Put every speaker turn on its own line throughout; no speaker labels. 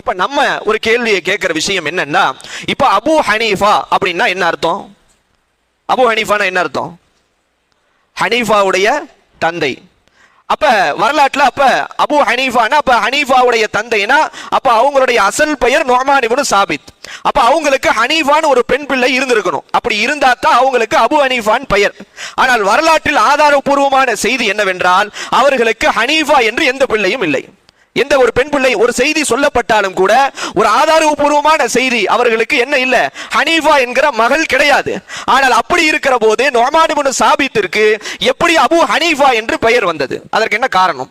இப்ப நம்ம ஒரு கேள்வியை கேட்கிற விஷயம் என்னன்னா இப்ப அபு ஹனீஃபா அப்படின்னா என்ன அர்த்தம்? அபு ஹனீஃபானா என்ன அர்த்தம்? ஹனீஃபாவுடைய தந்தை. அப்ப வரலாற்றுல அப்ப அபு ஹனீஃபானா அப்ப ஹனீஃபாவுடைய தந்தைனா அப்ப அவங்களுடைய அசல் பெயர் நொஹ்மான் சாபித். அப்ப அவங்களுக்கு ஹனீஃபான்னு ஒரு பெண் பிள்ளை இருந்திருக்கணும். அப்படி இருந்தா தான் அவங்களுக்கு அபு ஹனீஃபான் பெயர். ஆனால் வரலாற்றில் ஆதாரபூர்வமான செய்தி என்னவென்றால் அவர்களுக்கு ஹனீஃபா என்று எந்த பிள்ளையும் இல்லை. எந்த ஒரு பெண் பிள்ளை ஒரு செய்தி சொல்லப்பட்டாலும் கூட ஒரு ஆதாரபூர்வமான செய்தி அவர்களுக்கு என்ன இல்ல? ஹனீஃபா என்கிற மகள் கிடையாது. ஆனால் அப்படி இருக்கிற போது நொமானிபுன் சாபித்திற்கு எப்படி அபு ஹனீஃபா என்று பெயர் வந்தது? அதற்கு என்ன காரணம்?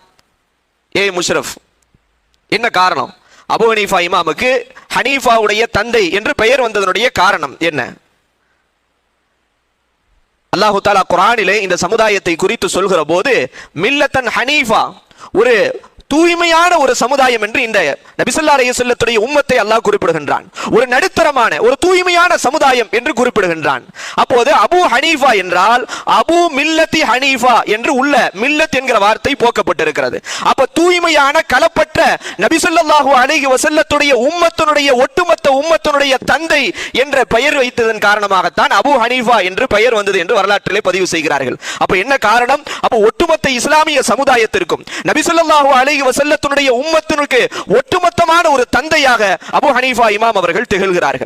ஏ முஷரஃப் என்ன காரணம்? அபு ஹனீஃபா இமாமுக்கு ஹனீஃபாவுடைய தந்தை என்று பெயர் வந்ததனுடைய காரணம் என்ன? அல்லாஹு தாலா குரானிலே இந்த சமுதாயத்தை குறித்து சொல்கிற போது மில்லத்தன் ஹனீஃபா ஒரு தூய்மையான ஒரு சமுதாயம் என்று இந்த நபிசல்லா அலையுடைய உம்மத்தை அல்லாஹ் குறிப்பிடுகின்றான். ஒரு நடுத்தரமான ஒரு தூய்மையான சமுதாயம் என்று குறிப்பிடுகின்றான். அப்போது அபு ஹனீஃபா என்றால் அபு மில்லத்தி ஹனீஃபா என்று உள்ள மில்லத் என்கிற வார்த்தை போக்கப்பட்டிருக்கிறது. அப்ப தூய்மையான கலப்பற்ற நபிசல்லாஹு அலைஹி வசல்லத்துடைய உம்மத்தினுடைய ஒட்டுமொத்த உம்மத்தினுடைய தந்தை என்ற பெயர் வைத்ததன் காரணமாகத்தான் அபு ஹனீஃபா என்று பெயர் வந்தது என்று வரலாற்றிலே பதிவு செய்கிறார்கள். அப்ப என்ன காரணம்? அப்ப ஒட்டுமொத்த இஸ்லாமிய சமுதாயத்திற்கும் நபிசல்லாஹு அலை அலைஹி வசல்லத்தினுடைய உம்மத்தினுக்கு ஒட்டுமொத்தமான ஒரு தந்தையாக அபு ஹனீஃபா இமாம் அவர்கள் திகழ்கிறார்கள்.